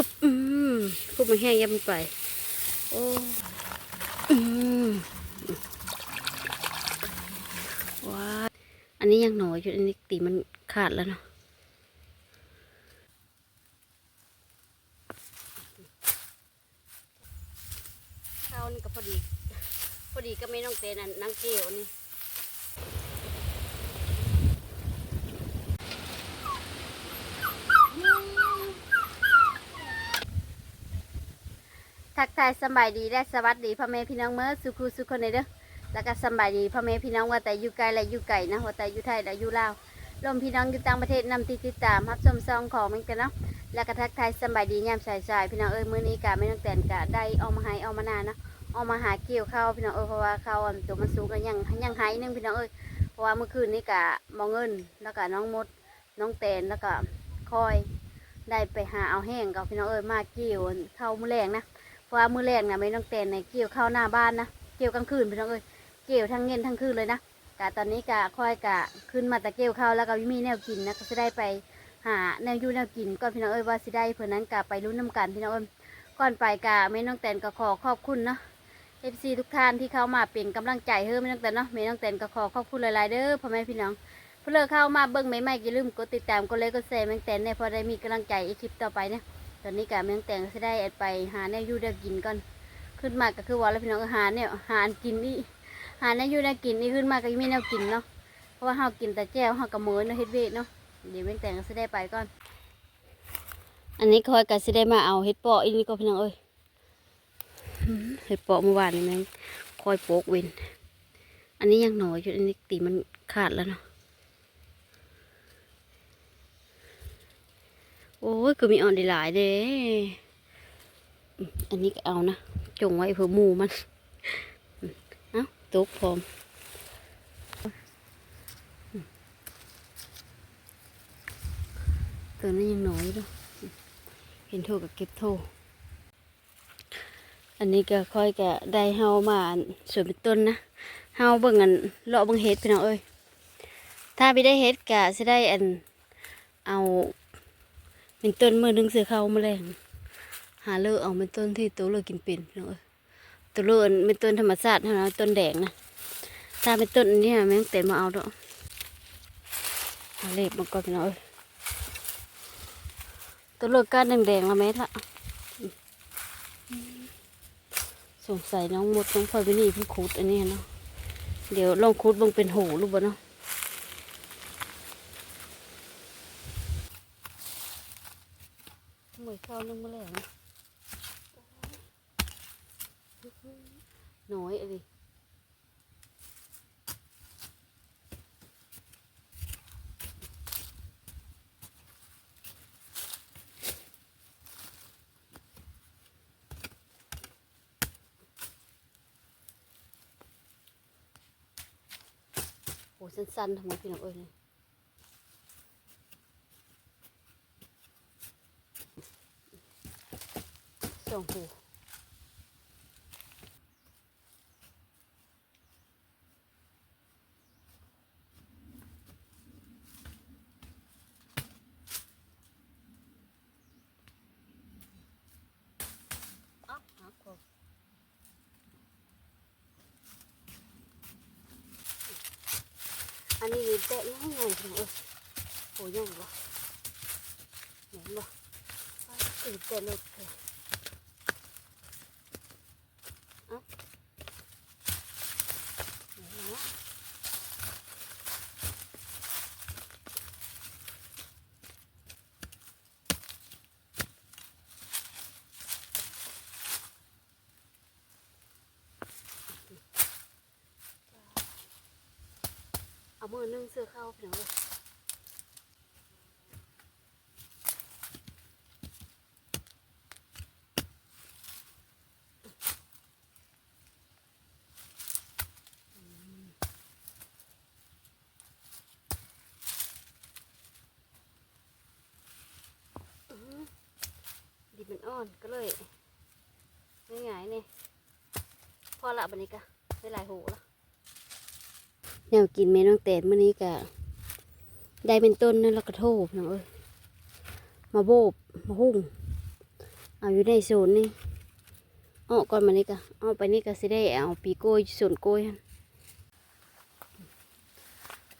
อึบอืมคุบมันแห้งยับไป โอ้อืมว้าอันนี้ยังหน่อยอยู่อันนี้ตีมันขาดแล้วเนาะข้าวนี่ก็พอดี พอดีก็ไม่ต้องเตนอันนังเกลียวนี่ ทักทายสบายดีและสวัสดีพ่อแม่พี่น้องเมื่อสุขุสุขคนเลยเด้อแล้วก็สบายดีพ่อแม่พี่น้องว่าแต่อยู่ไกลและอยู่ไกลนะว่าแต่อยู่ไทยและอยู่ลาวรวมพี่น้องอยู่ต่างประเทศนำติดติดตามรับชมซองของมันกันเนาะแล้วก็ทักทายสบายดียามสายๆพี่น้องเอ้ยมื้อนี้กะไม่ต้องแต่นกะได้เออกมาให้เออกมานานนะเออกมาหาเกี่ยวข้าวพี่น้องเอ้ยเพราะว่าข้าวตัวมันสูงกันยังยังหายนึงพี่น้องเอ้ยเพราะว่าเมื่อคืนนี้กะมองเงินแล้วก็น้องมดน้องแตนแล้วก็คอย ได้ไปหาเอาแห้งกับพี่น้องเอ้ยมาเกี่ยวข้าวมื้อแรงนะ เพราะว่ามือแรกนะไม่ต้องเต้นในเกี่ยวเข้าวหน้าบ้านนะเกี่ยวกลางคืนพี่น้องเอ้ยเกี่ยวทั้งเย็นทั้งคืนเลยนะกะตอนนี้กะค่อยกะขึ้นมาแต่เกี่ยวข้าวแล้วก็มีแนวกินนะก็จะได้ไปหาแนวอยู่แนวกินก่อนพี่น้องเอ้ยว่าสิได้เพื่อนั้นกะไปรุ่นน้ำกันพี่น้องเอ้ยก่อนไปกะไม่ต้องเต้นก็ขอขอบคุณเนาะเอฟซีทุกท่านที่เข้ามาเป็นกำลังใจเฮ้ไม่ต้องเต้นเนาะไม่ต้องเต้นก็ขอขอบคุณหลายๆเด้อพ่อแม่พี่น้องเพื่อเข้ามาเบิ้งใหม่ๆอย่าลืมกดติดตามกดไลค์กดแชร์แมงเต้นเนี่ยพอได้มีกำลังใจอีกคลิปต่อไปเนี่ย ตอนนี้กะแมงแต่งจะได้ไปหาแนวอยู่แนวกินก่อน ขึ้นมาก็คือว่าแล้วพี่น้องก็หาเนี่ยหากินนี่หาแนวอยู่แนวกินนี่ขึ้นมาก็ยังไม่แนวกินเนาะ เพราะว่าเฮากินแต่แจ่วเฮากระเมินเนาะเฮ็ดเวทเนาะ เดี๋ยวแมงแต่งก็จะได้ไปก่อน อันนี้คอยก็จะได้มาเอาเฮ็ดเปาะอีกนี่ก็พี่น้องเอ้ย เฮ็ดเปาะเมื่อวานนี่แมงคอยโปกเวนอันนี้ยังหน่อยอยู่อันนี้ตีมันขาดแล้วเนาะ โอ้ยก็มีอ่อนด้หลายเด้ออันนี้ก็เอานะ จงไว้เพื่อมูมัน เอ้าตกพร้อมตัวนี้ยังน้อยด้วยเห็นโทกับเก็บโทอันนี้ก็ค่อยก็ได้เฮามาสวนเป็นต้นนะเฮาเบิ่งอันเลาะเบิ่งเฮ็ดพี่น้องเอ้ยถ้าไม่ได้เฮ็ดก็สิได้อันเอา เป็นต้นมือนึงเสือเข้ามาแรงหาเลือกเอาเป็นต้นที่ตัวเลือกกินเป็นพี่น้องเอ้ยตัวเลือกเป็นต้นธรรมชาติเท่านั้นต้นแดงนะถ้าเป็นต้นนี้แม่งเต็มมาเอาดอกเอาเล็บมันก่อนพี่น้องเอ้ยตัวเลือกก้านแดงๆละแม่ละสงสัยน้องมดน้องพลอยไปนี่เพิ่งขุดอันนี้เนาะเดี๋ยวลองขุดบังเป็นหูรูปบ่เนาะ หมวยข้าวนึ่งมาแล้วนะน้อยอะไรโอ้สั้นๆทำไมพี่น้องเอ้ย เนี่ยสองหูอ๊อกหาโคอันนี้เตะง่ายง่ายจังเออโอ้ยังบ่เห็นบ่ตื่นเต้นเลยเถอะเอ้าเห็นไหมเอา มือนึ่งเสื้อเข้าพี่น้องเลยอื้อดิบมันอ่อนก็เลยง่ายๆนี่พอละบันนี้กะได้หลายหูและ แนวกินเมน้องแตนมื่อนี้ก็ได้เป็นต้นนั่นแล้วก็โทบน้องเอ้ยมาโบบมาหุ่งเอาอยู่ในศูนนี่เอาก่อนมานี่กะเอาไปนี่ก็สิได้เอาปีโก้ส่วนโก้ยน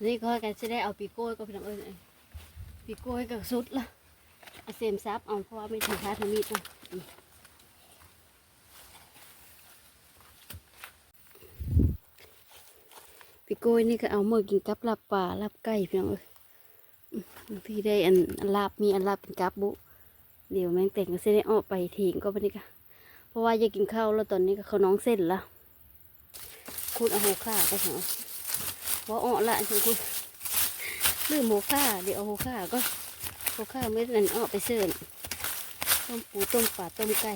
นี่ก็กันสิได้เอาปีโก้ก็พี่น้องเอ้ยปีโก้กับสุดละเอาเสียมซับเอาเพราะว่าไม่ถึงค่าทมีดนะอืมปี โกยนี่ก็เอาเมื่อกินกับลาบป่าลาบไก่พี่น้องเอ้ยบางทีได้อันลาบมีอันลาบเป็นกับบุ เดี๋ยวแมงแต่งก็เส้นได้ออกไปทิ้งก็ไปนี่ค่ะเพราะว่าอยากกินข้าวแล้วตอนนี้ก็เขาน้องเส้นละคุณเอาหัวข่าไปเหรอว่าอ้อละฉันคุณลืมหัวข่าเดี๋ยวเอาหัวข่าก็หัวข่าไม่นั่นอ้อไปเสิร์นต้มปูต้มปลาต้มไก่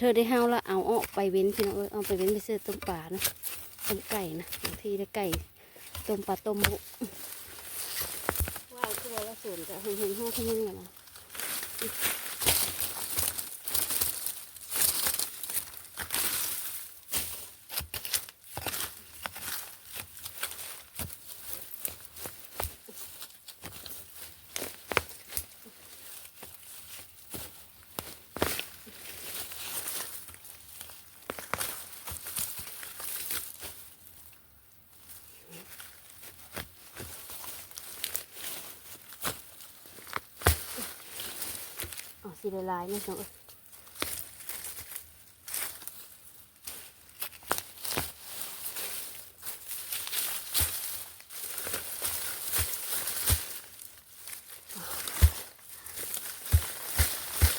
เธอได้ห้าวละเอาอ้อไปเว้นพี่น้องเอ้ยเอาไปเว้นไปเสิร์นต้มปลานะ ต้มไก่นะบางทีได้ไก่ต้มปลาต้มบุว้าวตัวละส่วนจะเห็นเห็นห้องขึ้นกันนะอ๋อ สีลายนี่หน่อย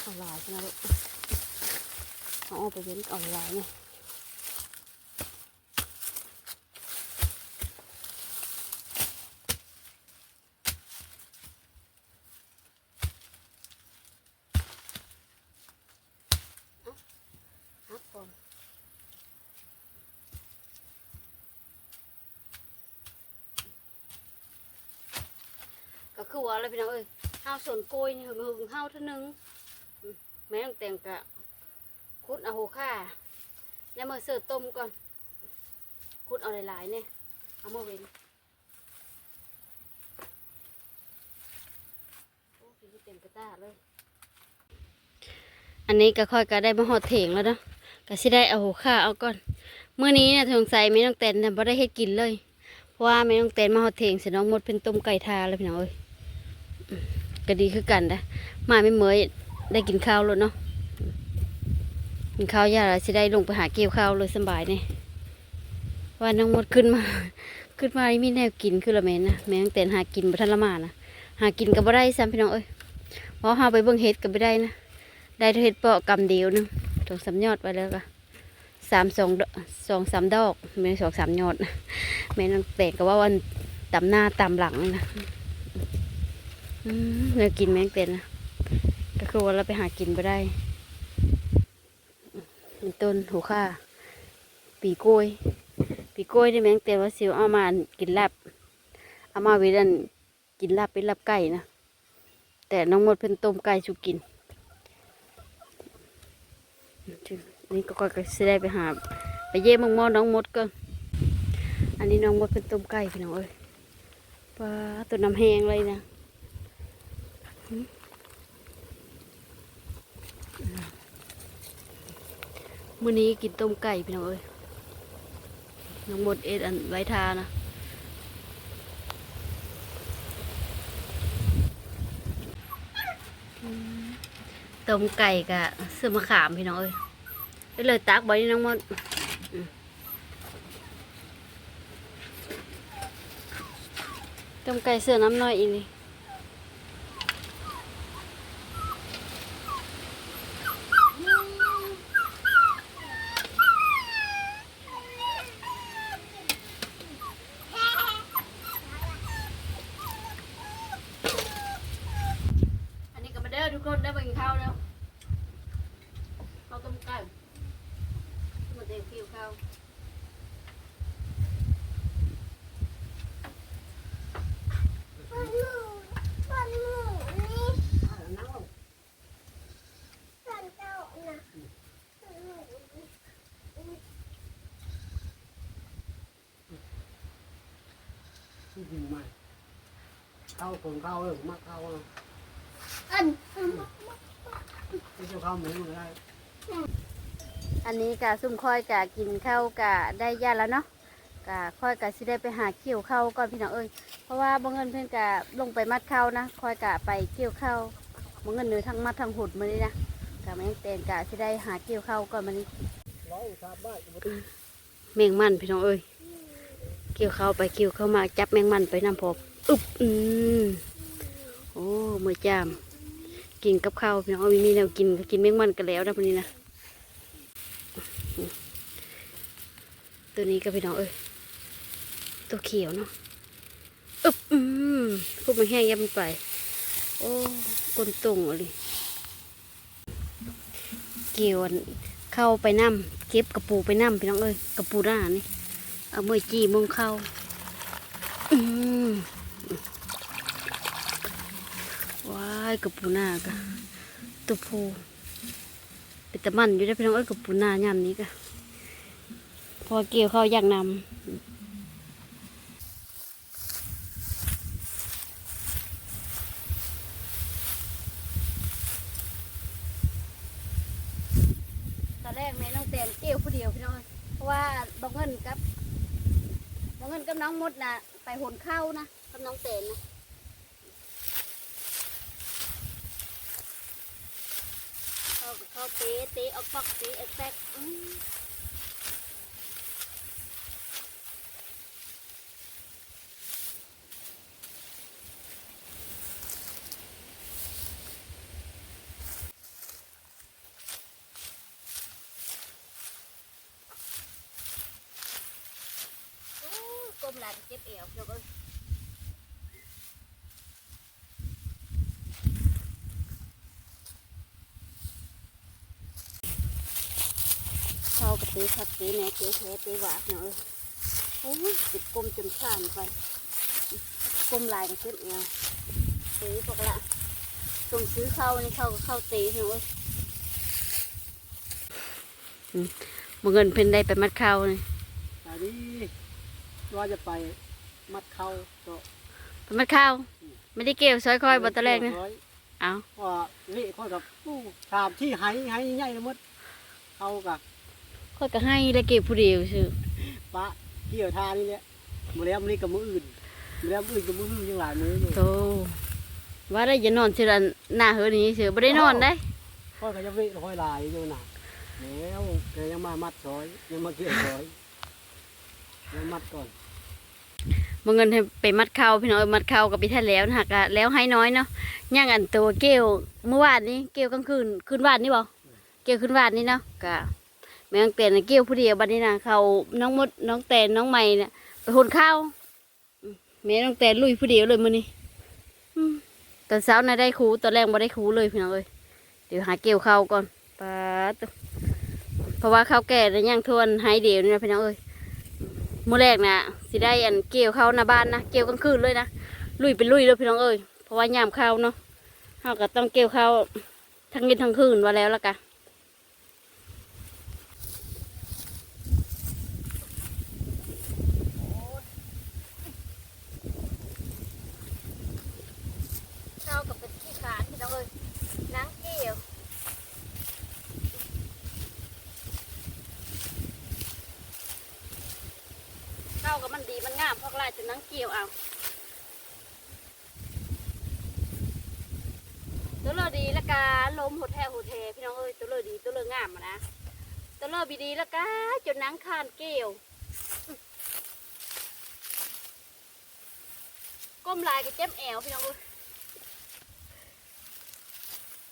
เอาลายใช่ไหมลูกเอาออกไปเว้นเอาลายเนี่ยฮักก่อนก็ คือว่าอะไรพี่น้องเอ้ยห้าวส่วนโกยหึงหึงห้าวเท่านึง แม่ต้องแต่งกะคุดเอาหัวข่าแล้วมาเสิร์ฟต้มก่อนคุดเอาหลายๆเนี่ยเอามาเว้นโอ้ยเต็มกระตาเลย อันนี้ก็ค่อยก็ได้มาหอดเถงแล้วเนาะก็สิได้เอาหัวข่าเอาก่อนเมื่อนี้เนี่ยสงใสัยไม่ต้องเต้นแต่บ่ได้เฮ็ดกินเลย เพราะว่าไม่ต้องเต้นมาหอดเถงเสร็จน้องหมดเป็นต้มไก่ทาเลยพี่น้องเอ้ย ก็ดีคือกันนะมาไม่เมยได้กินข้าวแล้วเนาะกินข้าวยาแล้วสิได้ลงไปหาเกี่ยวข้าวเลยสบายเนี่ยว่าน้องหมดขึ้นมา ขึ้นมานี่มีแนวกินคือละแม่นนะแม่ต้งเต้นหากินบ่ทันละมานะหากินก็บ่ได้ซ้ำพี่น้องเอ้ยเพราะเฮาไปเบิ่งเฮ็ดก็บ่ได้นะได้เห็ดเปาะกำเดียวหนึงสองสามยอดไปแล้วก็สามสองสองสามดอกไม่ใช่สองสามยอดแม่นางแตกก็ว่าวันตำหน้าตำหลังนะ เรากินแมงเต็นนะก็คือว่าเราไปหากินไปได้เป็นต้นหูค่าปีกล้วย ปีกล้วยนี่แมงเต็นว่าสิวเอามากินลาบเอามาวิดันกินลาบเป็นลาบไก่นะแต่น้องมดเป็นต้มไก่สุกินนี่ก็ก็จะได้ไปหา ไปเย่มังมอน้องมดก็อันนี้น้องมดเป็นต้มไก่พี่น้องเอ้ยปลาตัวน้ำแห้งเลยนะหึ มื้อนี้กินต้มไก่พี่น้องเอ้ยน้องมดเอ็ดอันไว้ทานะต้มไก่กะเสื้อมะขามพี่น้องเอ้ยเลยตักไว้น้องมดต้มไก่เสือน้ำน้อยอีนี่อันนี้ก็มาเด้อทุกคนได้อไปกินข้าวแล้วข้าวต้มไก่ หมดเด็กผิวเขานั่งลง gì mà cao còn cao hơn mà cao hơn อันไม่เกี่ยวข้าวหมูก็ได้อันนี้กะซุ่มค่อยกะกินข้าวกะได้ยาแล้วเนาะกะค่อยกะสิได้ไปหาเกี่ยวข้าวก่อนพี่น้องเอ้ยเพราะว่าบ่เงินเพิ่นกะลงไปมัดข้าวนะค่อยกะไปเกี่ยวข้าวบ่เงินเนื้อทั้งมัดทั้งหุดมื้อนี้นะกะแม่งเตนกะสิได้หาเกี่ยวข้าวก่อนมื้อนี้ร้อยสามบ้านปกติแมงมันพี่น้องเอ้ย เกี่ยวข้าไปเกี่ยวข้ามาจับแมงมันไปน้ำพบอึบอืมโอ้มือจาม กินกับข้าวพี่น้องเอ้ยมีแนวกินกินแมงมันกันแล้วนะวกนี้นะตัวนี้ก็พี่น้องเอ้ยตัวเขียวเนาะอึบอืมคุบมันแห้งยับมันไป โอ้กลนตุ่งเลยเกี่ยวเข้าไปน้ำเก็บกระปูไปน้ำพี่น้องเอ้ยกระปูหน้านี่ เอามือจีมงเข้าอืมว้ายกระปูนากะตัวผูเป็นตะมันอยู่ได้พี่น้องเอ้ยกระปูนายามนี้กะพอเกี่ยวเข้าอยากนำตอนแรกแม่น้องแตนเกี่ยวผู้เดียวพี่น้องเอ้ยเพราะว่าบางเงินกับ เงินกับน้องมดนะไปหนเข้านะกับน้องเตนนะเข้าเข้าเตะเตะออกปักเตะเอฟเฟกต์อื้ออู้ กลมหลังเจ็บเอวเจ้าเอ้ยเข้ากับตะขัดเตะแหนเตะแผลเตะหวาดเนาะเอ้ยโอ้ยติดกลมจนข้านไปกลมลายกับเจ็บเอวเตะพวกละส่งซื้อเข้านี่เข้าก็เข้าเตะเนาะเอ้ยมบางเงินเพิ่นได้ไปมัดเข้านี่ ว่าจะไปมัดเข้าก็ไปมัดเข้าไม่ได้เกี่ยวซอยคอยบนตะแรกนะร้อยเอาว่าเละข้อกับผู้ถามที่ไหไหใหญ่ละมดเข้ากับคอยก็ให้ได้เก็บผู้เดียวซื่อปะเกี่ยวทานี่แหละมือแล้วมือนี้กับมืออื่นมือแล้วมืออื่นกับมืออื่นยังหลายมืออยู่โตว่าได้จะนอนเชื่อหน้าเฮือนี้เสือไม่ได้นอนได้ข้อก็จะเวทค่อยลายอยู่น่ะแล้วแกยังมามัดซอยยังมาเกี่ยวซอยยังมัดก่อน บางเงินให้ไปมัดเข้าพี่น้องเอ้ยมัดเข้ากับพี่ท่านแล้วนะฮะก็แล้วให้น้อยเนาะย่างอันตัวเกลียวเมื่อวานนี้เกลียวกลางคืนคืนวานนี่บ่เกลียวคืนวานนี่เนาะก็แม่งเตนน่ะเกลียวผู้เดียวบัดนี้นะเขาน้องมดน้องแตนน้องใหม่เนี่ยไปหุนข้าวแม่น้องแตนลุยผู้เดียวเลยมื้อนี้ตอนเช้าน่ะได้ครูตอนแรกบ่ได้ครูเลยพี่น้องเอ้ยเดี๋ยวหาเกลียวข้าก่อนปาดตัวเพราะว่าข้าวแก่แล้วย่างทวนให้เดียวนี่นะพี่น้องเอ้ย มื่อแรกนะสิได้อันเกี่ยวเข้าหน้าบ้านนะเกี่ยวกลางคืนเลยนะลุยเป็นลุยเลยพี่น้องเอ้ยเพราะว่ายามเข้าเนาะเราก็ต้องเกี่ยวเข้าทั้งเย็นทั้งคืนว่าแล้วละกะเข้ากับเป็นขี้ขานพี่น้องเอ้ยนังเกี่ยว เข้ากับมันดีมันงามพราะลายจะนังเกี่ยวเอาตัวเลอดีล้วกาลมหดแทหดแทพี่น้องเอ้ยตัวเลอดีตัวเลองามนะตัวเลอบีดีล้วกาจนนังคานเกี่ยวก้มลายกับเจ็บแอวพี่น้องเอ้ย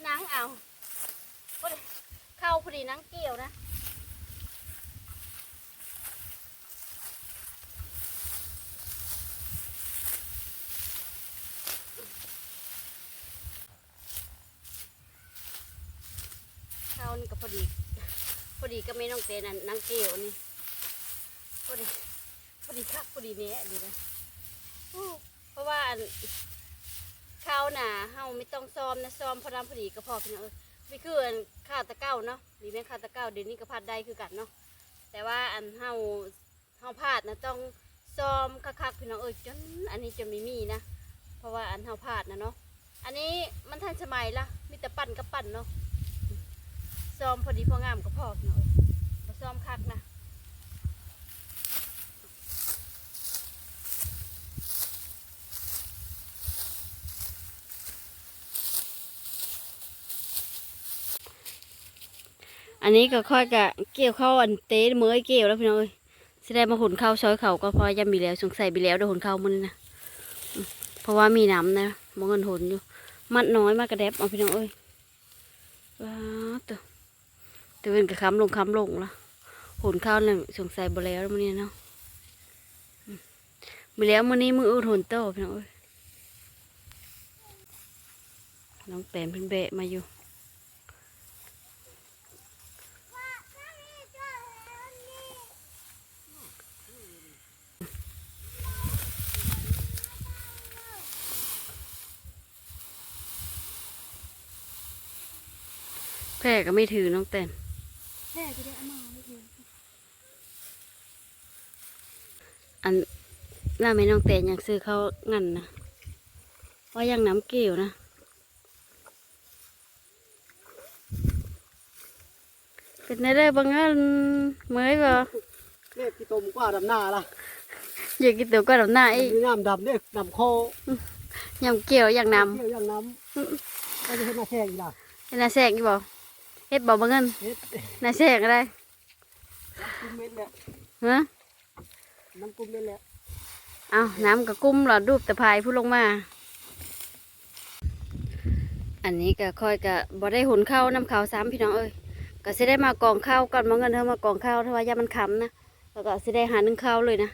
นังเอาเข้าพอดีนังเกี่ยวนะ ข้าวนี่ก็พอดี พ อดีก็ไม่ต้องเตนนางเกลียวนี่พอดีพอดีคักพอดีเนี้ยดีนะเพราะว่าข้าวหนาเฮาไม่ต้องซ้อมนะซ้อมพอดำพอดีก็พอพี่น้องเอ้ยไม่คืออันข้าวตะเก้าเนาะมีแม่ข้าวตะเก้าเดี๋ยวนี้ก็พัดได้คือกันเนาะแต่ว่าอันเฮาเฮาพลาดนะต้องซ้อมคักๆพี่น้องเอ้ยจนอันนี้จะไม่มีนะเพราะว่าอันเฮาพลาดนะเนาะอันนี้มันทันสมัยละมีแต่ปั่นกับปั่นเนาะซ้อมพอดีพองามก็พอพี่น้องเอ้ยบ่ ซ้อมคักนะอันนี้ก็ค่อยกะเกี่ยวเข้าวอันเต้เมื่อยเกี่ยวแล้วพี่น้องเอ้ยสิได้มาหุนข้าวซอยเขาก็พอยังมีแล้วสงสัยมีแล้วเดี๋ยวหุนข้าวมันนะเพราะว่ามีน้ำนะมองเงินหุนอยู่ มัดน้อยมากกระแดบเอาพี่น้องเอ้ยว้าวตัวตัวเป็นกระคำลงคำลงละ หนข้าวน่ะสงสัยบ่แล้วมื้อนี้เนาะมื้อแล้วมื้อนี้มืออื่นหนโตพี่น้องเอ้ยน้องแปมเพิ่นแบะมาอยู่แพร่ก็ไม่ถือน้องแตนแค่จะได้อามาไม่ถึง อันล่าแม่น้องแตนอยากซื้อข้าวงั้นนะว่ายังน้ำเกลียวนะเป็นไงได้บางอันเมื่อยบ่เลขที่ตมกว่าดำหน้าล่ะอยากกินตัวก็ดำหน้าอีกมีน้ำดำเนี่ยดำคอยำเกลียวอยากนเที่ยวยังน้ำก็จะเห็นหน้าแข้งอีกล่ะำเป็นนาแสกอยู่บ่เฮ็ดบ่บางอันเฮ็ดนาแสกอะไรกุ้มเม็ดแหละฮะ น้ำกุ้มเม็ดแหละเอาน้ำกับกุ้มหลอดรูปตะพายผู้ลงมา อันนี้ก็ค่อยก็บ่ได้หุนข้าวน้ำข้าวซ้ำพี่น้องเอ้ยก็สิได้มากองข้าวก่อนมาเงินเธอมากองข้าวถ้าว่ายามันคำนะแล้วก็สิได้หานึ่งข้าวเลยนะ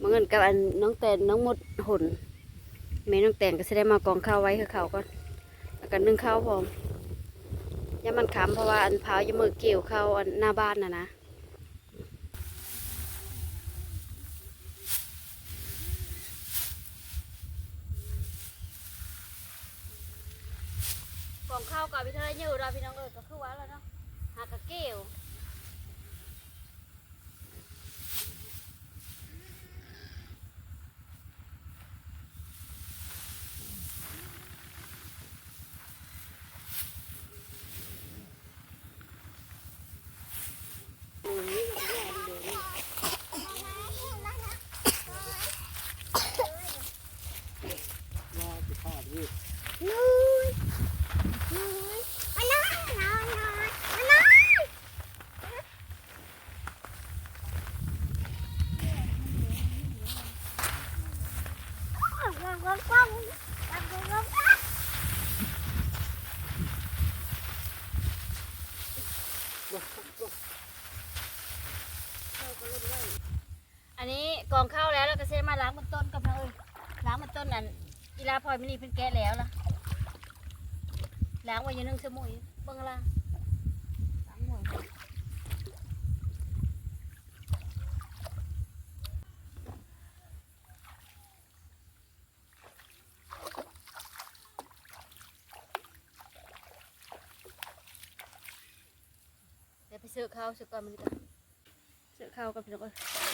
มาเงินกับอันน้องแตนน้องมดหุนแม่น้องแตนก็สิได้มากองข้าวไว้คือเขาก่อนแล้วก็นึ่งข้าวพร้อมยามันคำเพราะว่าอันเผายามือเกี่ยวข้าวอันหน้าบ้านนะนะ ของข้าวกับพี่เธอเยอะเราพี่น้องเอ้ยก็คือว่าแล้วเนาะหากระเกี่ยว ว่าจะพลาดนี่ นุ้ยนุ้ยมาน้อยน้อยน้อยมาน้อยว้าวว้าวว้าวว้าวว้าว อันนี้กองข้าวแล้วเราก็เซ็มาล้างมันต้นกับเอ้ยล้างมันต้นนั่นกีฬาพลอยมินีเพิ่นแก้แล้วล่ะล้างไว้ยังนึ่งสมุยเบิ่งล่ะล้างหมดเดี๋ยวไปซื้อข้าวซื้อก่อนมันดีกว่าซื้อข้าวกับพี่น้องเอ้ย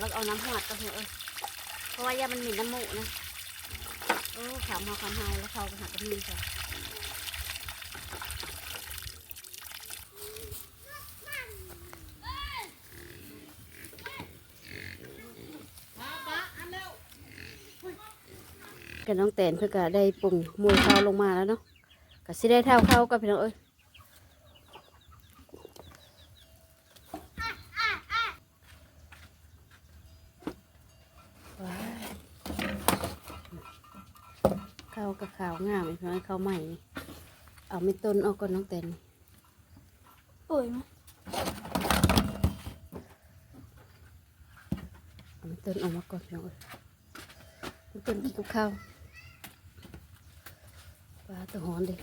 แล้วเอาน้ำหอดก็เถอะเพราะว่ายามันหมิ่นน้ำมูกนะโอ้ขามหอขามหายแล้วเขาไปหากระมีจ้ะกับน้องแตนเพื่อก็ได้ปุ่งมวยข้าวลงมาแล้วเนาะก็สิได้เท่าเข้ากับพี่น้องเอ้ย ข้าวกับข้าวงามอีกน้อยข้าวใหม่นี่เอาไม่ต้นออกก่อนน้องแตนป่วยมั้ยเอาไม่ต้นออกมาก่อนพี่น้องเอ้ยไม่ต้นกินกับข้าวปลาตัวหอนเด็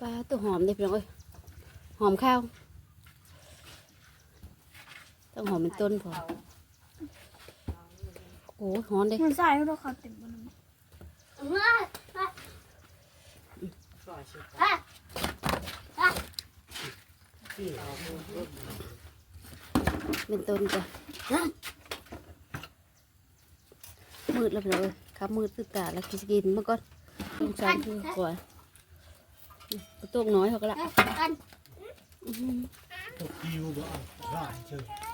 ปลาตัวหอมเด็พี่น้องเอ้ยหอมข้าว ต้องหอมเป็นต้นพอโอ้หอนเด้มันใส่ให้เราเขาเต็มบนนั้นเราเป็นต้นจ้ะมืดแล้วพี่น้องเอ้ยครับมืดตื่นตาแล้วกินกินเมื่อก่อนลงชามคือกว่าประตูน้อยเขาก็ละตกคิวบ่เอาได้เชิญ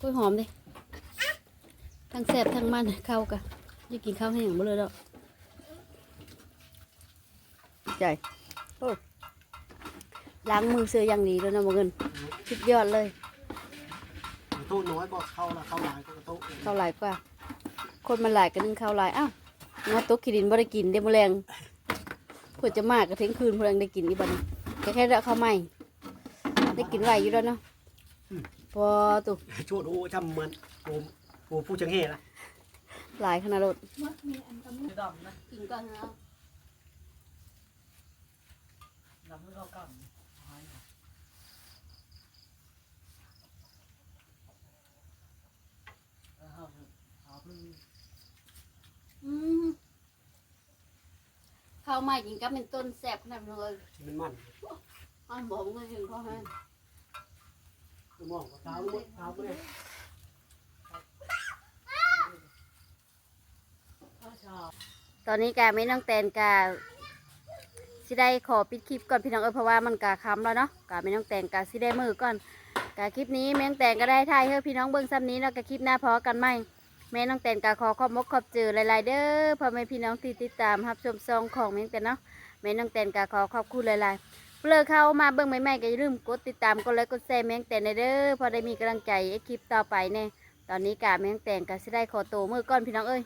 กล้วยหอมดิทั้งแซ่บทั้งมันเข้ากันอยากกินข้าวให้หยังบ่เลยดอกใจโอ้ล้างมือเสื้ออย่างดีแล้วนะบ่เงินสุดยอดเลยโต๊ะน้อยบอกเข้าละเข้าหลายก็โต๊ะข้าวหลายกว่า คนมันหลายกันนึงข้าวหลายอ้าวงาตกขีดินบ่ได้กินเด้มอแรงเพื่อจะมากก็เที่ยงคืนพอแรงได้กินอีบัดนแค่แค่เดาข้าวใหม่ได้กินไหวอยู่แล้วเนาะ พอตุชวดโอ้จำเหมือนโอ้โอ้ผู้จังเฮ่ละหลายขนาดรถมันมีอันกำลังดำนะกินก่อนเนาะดำไม่เข้ากันเอาเอาเพิ่งอืมข้าวใหม่กินกับเป็นต้นแซ่บขนาดเลยที่มันมันอ้าวบอกว่าเห็นพ่อแม่คือ มองเท้ามือเท้ามือตอนนี้กาไม่น้องแตนกาสิได้ขอปิดคลิปก่อนพี่น้องเออเพราะว่ามันกาค้ำแล้วเนาะกาไม่น้องแตนกาสิได้มือก่อนกาคลิปนี้แม่น้องแตนก็ได้ถ่ายให้พี่น้องเบิ่งซ้ำนี้แล้วก็คลิปหน้าพอกันไหมแม่น้องแตนกาขอขอบมกขอบเจอหลายๆเด้อพ่อแม่พี่น้องที่ติดตามรับชมซองของแม่น้องแตนเนาะแม่น้องแตนกาขอขอบคุณหลายๆ เพื่อเข้ามาเบิ่งใหม่ๆก็อย่าลืมกดติดตามกดไลค์กดแชร์แมงแตนเด้อพอได้มีกำลังใจไอ้คลิปต่อไปเนี่ยตอนนี้กาแมงแตงกาสิได้ขอตัวมือก่อนพี่น้องเอ้ย